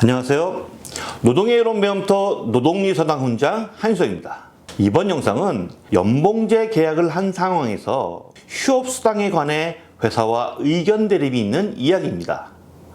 안녕하세요. 노동의 이론 배움터 노동리 서당 훈장 한수입니다. 이번 영상은 연봉제 계약을 한 상황에서 휴업수당에 관해 회사와 의견 대립이 있는 이야기입니다.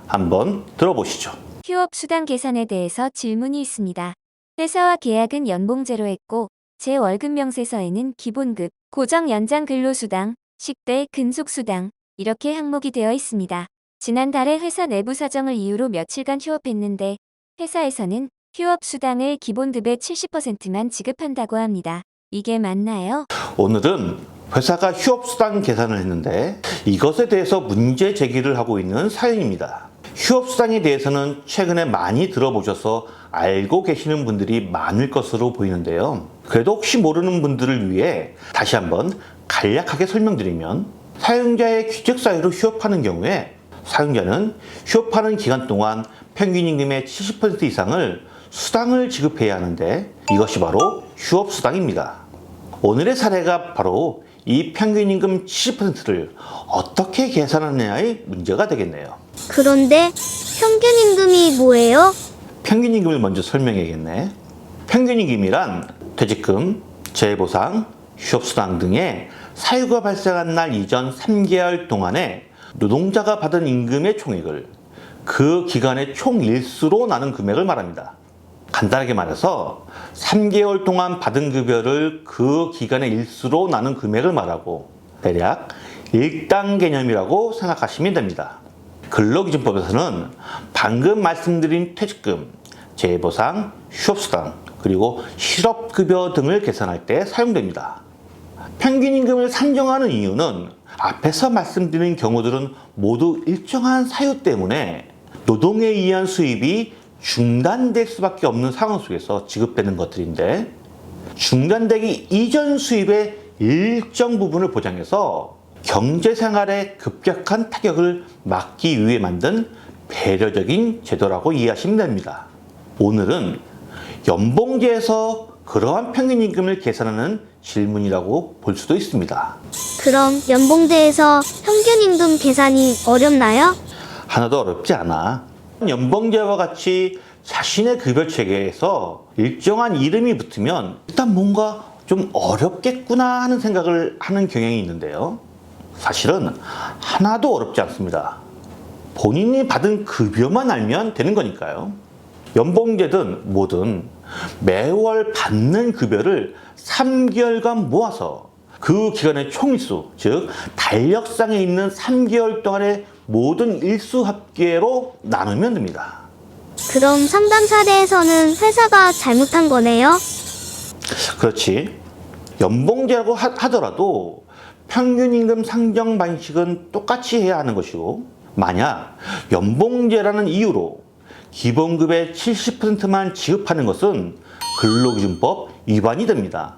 한번 들어보시죠. 휴업 수당 계산에 대해서 질문이 있습니다. 회사와 계약은 연봉제로 했고 제 월급 명세서에는 기본급, 고정 연장 근로수당, 식대, 근속수당 이렇게 항목이 되어 있습니다. 지난달에 회사 내부 사정을 이유로 며칠간 휴업했는데 회사에서는 휴업 수당을 기본급의 70%만 지급한다고 합니다. 이게 맞나요? 오늘은 회사가 휴업수당 계산을 했는데 이것에 대해서 문제 제기를 하고 있는 사연입니다. 휴업수당에 대해서는 최근에 많이 들어보셔서 알고 계시는 분들이 많을 것으로 보이는데요. 그래도 혹시 모르는 분들을 위해 다시 한번 간략하게 설명드리면 사용자의 귀책 사유로 휴업하는 경우에 사용자는 휴업하는 기간 동안 평균 임금의 70% 이상을 수당을 지급해야 하는데 이것이 바로 휴업수당입니다. 오늘의 사례가 바로 이 평균 임금 70%를 어떻게 계산하느냐의 문제가 되겠네요. 그런데 평균 임금이 뭐예요? 평균 임금을 먼저 설명해야겠네. 평균 임금이란 퇴직금, 재보상, 휴업수당 등의 사유가 발생한 날 이전 3개월 동안에 노동자가 받은 임금의 총액을 그 기간의 총 일수로 나눈 금액을 말합니다. 간단하게 말해서 3개월 동안 받은 급여를 그 기간의 일수로 나눈 금액을 말하고 대략 일당 개념이라고 생각하시면 됩니다. 근로기준법에서는 방금 말씀드린 퇴직금, 재보상, 휴업수당, 그리고 실업급여 등을 계산할 때 사용됩니다. 평균 임금을 산정하는 이유는 앞에서 말씀드린 경우들은 모두 일정한 사유 때문에 노동에 의한 수입이 중단될 수밖에 없는 상황 속에서 지급되는 것들인데 중단되기 이전 수입의 일정 부분을 보장해서 경제 생활에 급격한 타격을 막기 위해 만든 배려적인 제도라고 이해하시면 됩니다. 오늘은 연봉제에서 그러한 평균 임금을 계산하는 질문이라고 볼 수도 있습니다. 그럼 연봉제에서 평균 임금 계산이 어렵나요? 하나도 어렵지 않아. 연봉제와 같이 자신의 급여 체계에서 일정한 이름이 붙으면 일단 뭔가 좀 어렵겠구나 하는 생각을 하는 경향이 있는데요. 사실은 하나도 어렵지 않습니다. 본인이 받은 급여만 알면 되는 거니까요. 연봉제든 뭐든 매월 받는 급여를 3개월간 모아서 그 기간의 총일수, 즉 달력상에 있는 3개월 동안의 모든 일수 합계로 나누면 됩니다. 그럼 상담 사례에서는 회사가 잘못한 거네요? 그렇지. 연봉제라고 하, 하더라도 평균임금 상정 방식은 똑같이 해야 하는 것이고, 만약 연봉제라는 이유로 기본급의 70%만 지급하는 것은 근로기준법 위반이 됩니다.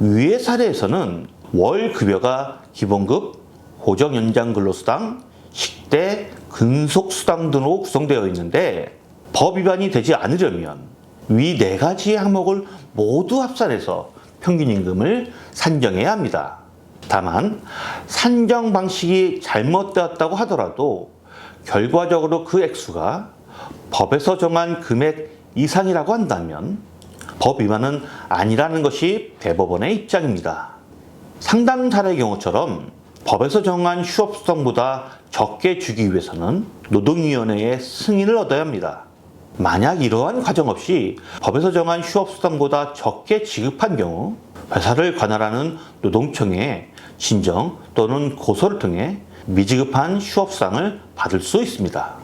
위의 사례에서는 월 급여가 기본급, 고정연장 근로수당, 식대, 근속수당 등으로 구성되어 있는데 법 위반이 되지 않으려면 위 네 가지 항목을 모두 합산해서 평균임금을 산정해야 합니다. 다만 산정 방식이 잘못되었다고 하더라도 결과적으로 그 액수가 법에서 정한 금액 이상이라고 한다면 법 위반은 아니라는 것이 대법원의 입장입니다. 상담 사례의 경우처럼 법에서 정한 휴업수당보다 적게 주기 위해서는 노동위원회의 승인을 얻어야 합니다. 만약 이러한 과정 없이 법에서 정한 휴업수당보다 적게 지급한 경우 회사를 관할하는 노동청에 진정 또는 고소를 통해 미지급한 휴업수당을 받을 수 있습니다.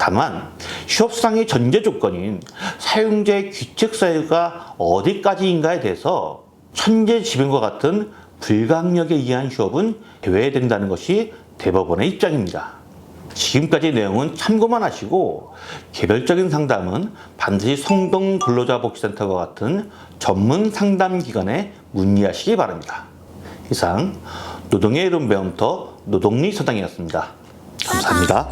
다만 휴업수당의 전제 조건인 사용자의 귀책 사유가 어디까지인가에 대해서 천재 지변과 같은 불강력에 의한 휴업은 제외된다는 것이 대법원의 입장입니다. 지금까지 내용은 참고만 하시고 개별적인 상담은 반드시 성동 근로자 복지센터와 같은 전문 상담 기관에 문의하시기 바랍니다. 이상 노동의 이름 배움터 노동리 서당이었습니다. 감사합니다.